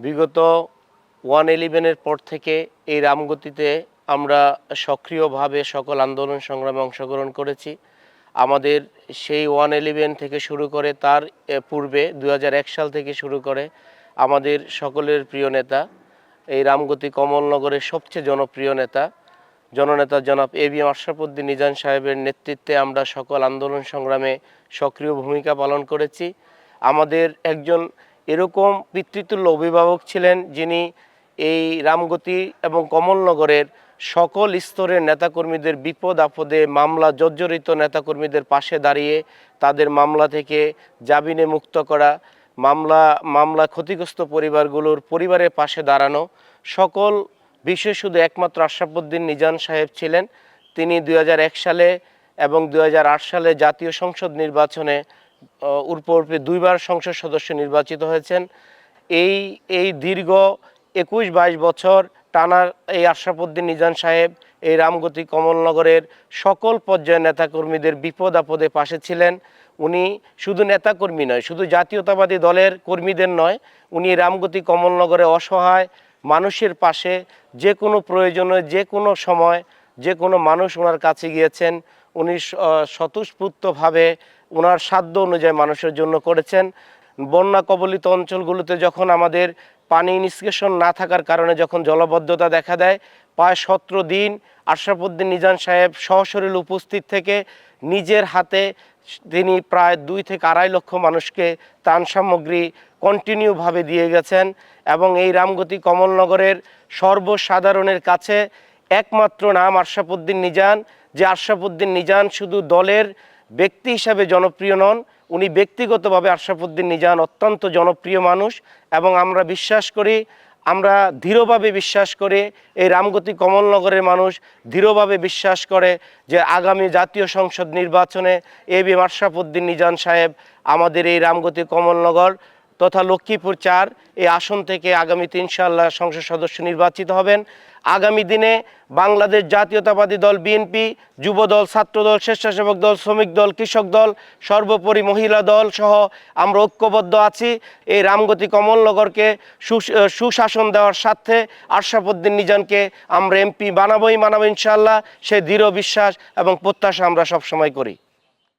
বিগত ওয়ান ইলেভেনের পর থেকে এই রামগতিতে আমরা সক্রিয়ভাবে সকল আন্দোলন সংগ্রামে অংশগ্রহণ করেছি। আমাদের সেই ওয়ান ইলেভেন থেকে শুরু করে তার পূর্বে দু হাজার এক সাল থেকে শুরু করে আমাদের সকলের প্রিয় নেতা, এই রামগতি কমলনগরের সবচেয়ে জনপ্রিয় নেতা, জননেতা জনাব এ বি আশরাফুদ্দিন নিজান সাহেবের নেতৃত্বে আমরা সকল আন্দোলন সংগ্রামে সক্রিয় ভূমিকা পালন করেছি। আমাদের একজন এরকম পিতৃতুল্য অভিভাবক ছিলেন যিনি এই রামগতি এবং কমলনগরের সকল স্তরের নেতাকর্মীদের বিপদ আপদে মামলা, জর্জরিত নেতাকর্মীদের পাশে দাঁড়িয়ে তাদের মামলা থেকে জামিনে মুক্ত করা, মামলা মামলা ক্ষতিগ্রস্ত পরিবারগুলোর পরিবারের পাশে দাঁড়ানো, সকল বিষয় শুধু একমাত্র আশরাফুদ্দিন নিজান সাহেব ছিলেন। তিনি দুই হাজার এক সালে এবং দুই হাজার আট সালে জাতীয় সংসদ নির্বাচনে উর্পর্পে দুইবার সংসদ সদস্য নির্বাচিত হয়েছেন। এই এই দীর্ঘ একুশ বাইশ বছর টানার এই আশরাফুদ্দিন নিজান সাহেব এই রামগতি কমলনগরের সকল পর্যায়ের নেতাকর্মীদের বিপদ আপদে পাশে ছিলেন। উনি শুধু নেতাকর্মী নয়, শুধু জাতীয়তাবাদী দলের কর্মীদের নয়, উনি রামগতি কমলনগরে অসহায় মানুষের পাশে যে কোনো প্রয়োজনে, যে কোনো সময় যে কোনো মানুষ ওনার কাছে গিয়েছেন, উনি স্বতঃস্ফূর্তভাবে ওনার সাধ্য অনুযায়ী মানুষের জন্য করেছেন। বন্যা কবলিত অঞ্চলগুলোতে যখন আমাদের পানি নিষ্কাশন না থাকার কারণে যখন জলবদ্ধতা দেখা দেয়, প্রায় সতেরো দিন আশরাফুদ্দিন নিজান সাহেব সশরীর উপস্থিত থেকে নিজের হাতে তিনি প্রায় দুই থেকে আড়াই লক্ষ মানুষকে ত্রাণ সামগ্রী কন্টিনিউভাবে দিয়ে গেছেন এবং এই রামগতি কমলনগরের সর্বসাধারণের কাছে একমাত্র নাম আশরাফুদ্দিন নিজান, যে আশরাফুদ্দিন নিজান শুধু দলের ব্যক্তি হিসাবে জনপ্রিয় নন, উনি ব্যক্তিগতভাবে আশরাফুদ্দিন নিজান অত্যন্ত জনপ্রিয় মানুষ এবং আমরা বিশ্বাস করি, আমরা দৃঢ়ভাবে বিশ্বাস করি এই রামগতি কমলনগরের মানুষ দৃঢ়ভাবে বিশ্বাস করে যে আগামী জাতীয় সংসদ নির্বাচনে এ বি মার্শাফুদ্দিন নিজান সাহেব আমাদের এই রামগতি কমলনগর তথা লক্ষ্মীপুর চার এই আসন থেকে আগামীতে ইনশাআল্লাহ সংসদ সদস্য নির্বাচিত হবেন। আগামী দিনে বাংলাদেশ জাতীয়তাবাদী দল বিএনপি যুব দল স্বেচ্ছাসেবক দল, শ্রমিক দল, কৃষক দল, সর্বোপরি মহিলা দল সহ আমরা ঐক্যবদ্ধ আছি। এই রামগতি কমলনগরকে সুশাসন দেওয়ার স্বার্থে আশরাফুদ্দিন নিজানকে আমরা এমপি বানাবোই, মানাবো ইনশাআল্লাহ। সে দৃঢ় বিশ্বাস এবং প্রত্যাশা আমরা সবসময় করি।